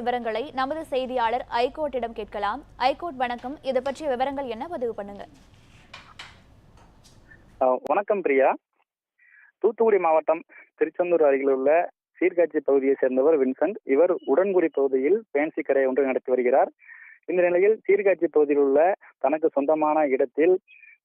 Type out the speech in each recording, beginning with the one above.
விவரங்களை நமது செய்தியாளர் ஐகோர்ட்டிடம் கேட்கலாம். ஐகோர்ட் வணக்கம். இது பற்றிய விவரங்கள் என்ன? பதிவு பண்ணுங்க. வணக்கம் பிரியா. தூத்துக்குடி மாவட்டம் திருச்செந்தூர் அருகில் உள்ள சீர்காட்சி பகுதியை சேர்ந்தவர் வின்சென்ட். இவர் உடன்குடி பகுதியில் பேன்சி கடை ஒன்று நடத்தி வருகிறார். இந்த நிலையில் சீர்காட்சி பகுதியில் உள்ள தனக்கு சொந்தமான இடத்தில்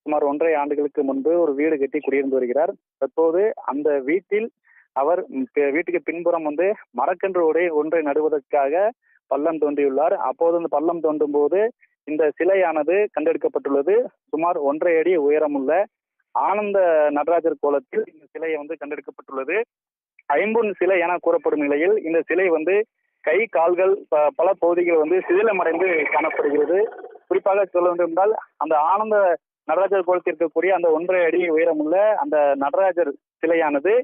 சுமார் ஒன்றரை ஆண்டுகளுக்கு முன்பு ஒரு வீடு கட்டி குடியிருந்து வருகிறார். தற்போது அந்த வீட்டில் அவர் வீட்டுக்கு பின்புறம் வந்து மரக்கன்று ஒரே ஒன்றை நடுவதற்காக பள்ளம் தோன்றியுள்ளார். அப்போது அந்த பள்ளம் தோண்டும் போது இந்த சிலையானது கண்டெடுக்கப்பட்டுள்ளது. சுமார் ஒன்றரை அடி உயரமுள்ள ஆனந்த நடராஜர் கோலத்தில் இந்த சிலையை வந்து கண்டெடுக்கப்பட்டுள்ளது. ஐம்பொன் சிலை என கூறப்படும் நிலையில் இந்த சிலை வந்து கை கால்கள் ப- பல பகுதிகள் வந்து சிதிலமடைந்து காணப்படுகிறது. குறிப்பாக சொல்ல வேண்டும் என்றால் அந்த ஆனந்த நடராஜர் கோலத்தில் இருக்கக்கூடிய அந்த ஒன்றரை அடி உயரமுள்ள அந்த நடராஜர் சிலையானது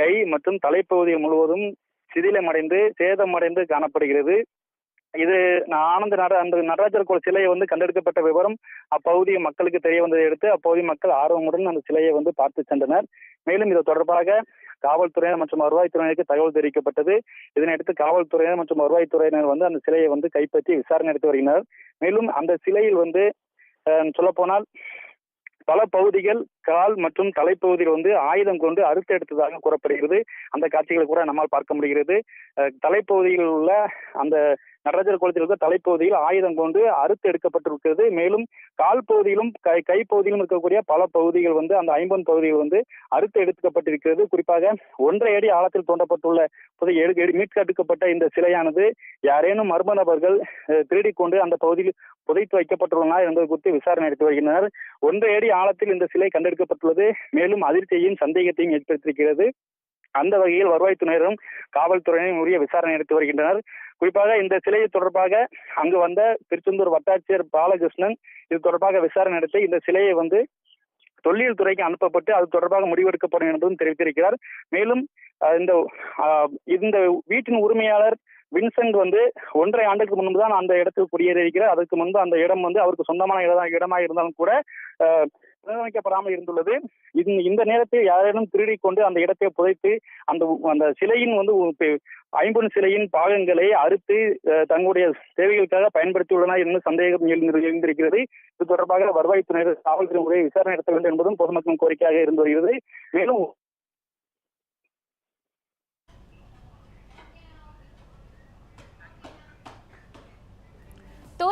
கை மற்றும் தலைப்பகுதி முழுவதும் சிதிலமடைந்து சேதமடைந்து காணப்படுகிறது. இது நான் ஆனந்த நட அந்த நடராஜர் கோயில் சிலையை வந்து கண்டெடுக்கப்பட்ட விவரம் அப்பகுதி மக்களுக்கு தெரிய வந்ததை அடுத்து அப்பகுதி மக்கள் ஆர்வமுடன் அந்த சிலையை வந்து பார்த்து சென்றனர். மேலும் இது தொடர்பாக காவல்துறையினர் மற்றும் வருவாய்த்துறையினருக்கு தகவல் தெரிவிக்கப்பட்டது. இதனையடுத்து காவல்துறையினர் மற்றும் வருவாய்த்துறையினர் வந்து அந்த சிலையை வந்து கைப்பற்றி விசாரணை நடத்தி வருகின்றனர். மேலும் அந்த சிலையில் வந்து சொல்ல போனால் பல பகுதிகள் கால் மற்றும் தலைப்பகுதியில் வந்து ஆயுதம் கொண்டு அறுத்து எடுத்ததாக கூறப்படுகிறது. அந்த காட்சிகளை கூட நம்மால் பார்க்க முடிகிறது. தலைப்பகுதியில் உள்ள அந்த நடராஜர் குளத்தில் உள்ள தலைப்பகுதியில் ஆயுதம் கொண்டு அறுத்து எடுக்கப்பட்டிருக்கிறது மேலும் கால் பகுதியிலும் கை கைப்பகுதியிலும் இருக்கக்கூடிய பல பகுதிகள் வந்து அந்த ஐம்பன் பகுதிகள் வந்து அறுத்து எடுக்கப்பட்டிருக்கிறது குறிப்பாக ஒன்றரை அடி ஆழத்தில் தோண்டப்பட்டுள்ள புதை மீட்கெடுக்கப்பட்ட இந்த சிலையானது யாரேனும் மர்ம நபர்கள் திருடிக்கொண்டு அந்த பகுதியில் புதைத்து வைக்கப்பட்டுள்ளனா என்பது குறித்து விசாரணை நடத்தி வருகின்றனர். ஒன்றரை அடி ஆழத்தில் இந்த சிலை கண்டெடுக்கப்பட்டுள்ளது. மேலும் அதிர்ச்சியையும் சந்தேகத்தையும் ஏற்படுத்தியிருக்கிறது. அந்த வகையில் வருவாய்த்துறையினரும் காவல்துறையினரும் உரிய விசாரணை நடத்தி வருகின்றனர். குறிப்பாக இந்த சிலையை தொடர்பாக அங்கு வந்த திருச்செந்தூர் வட்டாட்சியர் பாலகிருஷ்ணன் இது தொடர்பாக விசாரணை நடத்தி இந்த சிலையை வந்து தொல்லியல் துறைக்கு அனுப்பப்பட்டு அது தொடர்பாக முடிவெடுக்கப்படும் என்பதும் தெரிவித்திருக்கிறார். மேலும் இந்த இந்த வீட்டின் உரிமையாளர் வின்சென்ட் வந்து ஒன்றரை ஆண்டுக்கு முன்பு தான் அந்த இடத்துக்கு குடியேறியிருக்கிறார். அதற்கு முன்பு அந்த இடம் வந்து அவருக்கு சொந்தமான இடமா இடமாக இருந்தாலும் கூட அஹ், இருந்துள்ளது. இந்த இந்த நேரத்தில் யாரேனும் திருடி கொண்டு அந்த இடத்தை புதைத்து அந்த அந்த சிலையின் வந்து ஐம்பொன் சிலையின் பாகங்களை அறுத்து தங்களுடைய தேவைகளுக்காக பயன்படுத்தியுள்ளனர் என்று சந்தேகம் எழுந்திருக்கிறது. இது தொடர்பாக வருவாய்த்துறையினர் காவல்துறை முறையை விசாரணை நடத்த வேண்டும் என்பதும் பொதுமக்களின் கோரிக்கையாக இருந்து வருகிறது. மேலும்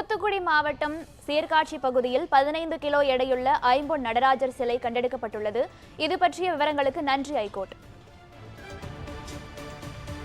தூத்துக்குடி மாவட்டம் சீர்காட்சி பகுதியில் பதினைந்து கிலோ எடையுள்ள ஐம்பொன் நடராஜர் சிலை கண்டெடுக்கப்பட்டுள்ளது. இது பற்றிய விவரங்களுக்கு நன்றி ஐகோர்ட்.